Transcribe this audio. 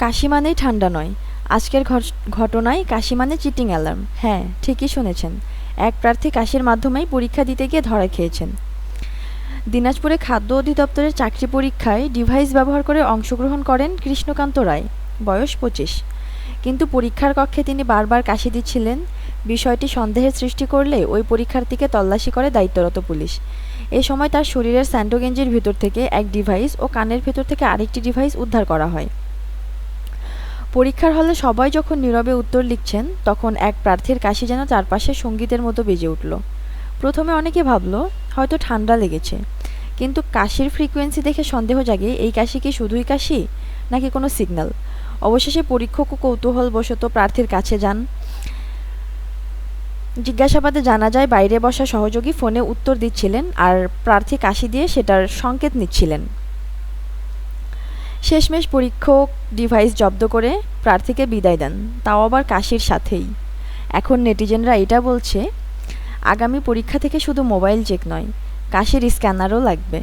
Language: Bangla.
কাশি মানেই ঠান্ডা নয়। আজকের ঘট- ঘটনায় কাশি মানে চিটিং অ্যালার্ম। হ্যাঁ ঠিকই শুনেছেন। এক প্রার্থী কাশির মাধ্যমেই পরীক্ষা দিতে গিয়ে ধরা খেয়েছেন। দিনাজপুরে খাদ্য অধিদপ্তরের চাকরি পরীক্ষায় ডিভাইস ব্যবহার করে অংশগ্রহণ করেন কৃষ্ণকান্ত রায়, বয়স পঁচিশ। কিন্তু পরীক্ষার কক্ষে তিনি বারবার কাশি দিচ্ছিলেন। বিষয়টি সন্দেহের সৃষ্টি করলে ওই পরীক্ষার্থীকে তল্লাশি করে দায়িত্বরত পুলিশ। এ সময় তার শরীরের স্যান্ডো গেঞ্জির ভিতর থেকে এক ডিভাইস ও কানের ভেতর থেকে আরেকটি ডিভাইস উদ্ধার করা হয়। পরীক্ষার হলে সবাই যখন নীরবে উত্তর লিখছেন, তখন এক প্রার্থীর কাশি যেন চারপাশে সঙ্গীতের মতো বেজে উঠল। প্রথমে অনেকে ভাবলো, হয়তো ঠান্ডা লেগেছে। কিন্তু কাশির ফ্রিকোয়েন্সি দেখে সন্দেহ জাগে, এই কাশি কি শুধুই কাশি, নাকি কোনো সিগন্যাল? অবশেষে পরীক্ষক কৌতূহলবশত প্রার্থীর কাছে যান। জিজ্ঞাসাবাদে জানা যায়, বাইরে বসা সহযোগী ফোনে উত্তর দিচ্ছিলেন আর প্রার্থী কাশি দিয়ে সেটার সংকেত নিচ্ছিলেন। শেষমেশ পরীক্ষক ডিভাইস জব্দ করে প্রার্থীকে বিদায় দেন। তাও আবার কাশির সাথেই। এখন নেটিজেনরা এটা বলছে, আগামী পরীক্ষা থেকে শুধু মোবাইল চেক নয়, কাশির স্ক্যানারও লাগবে।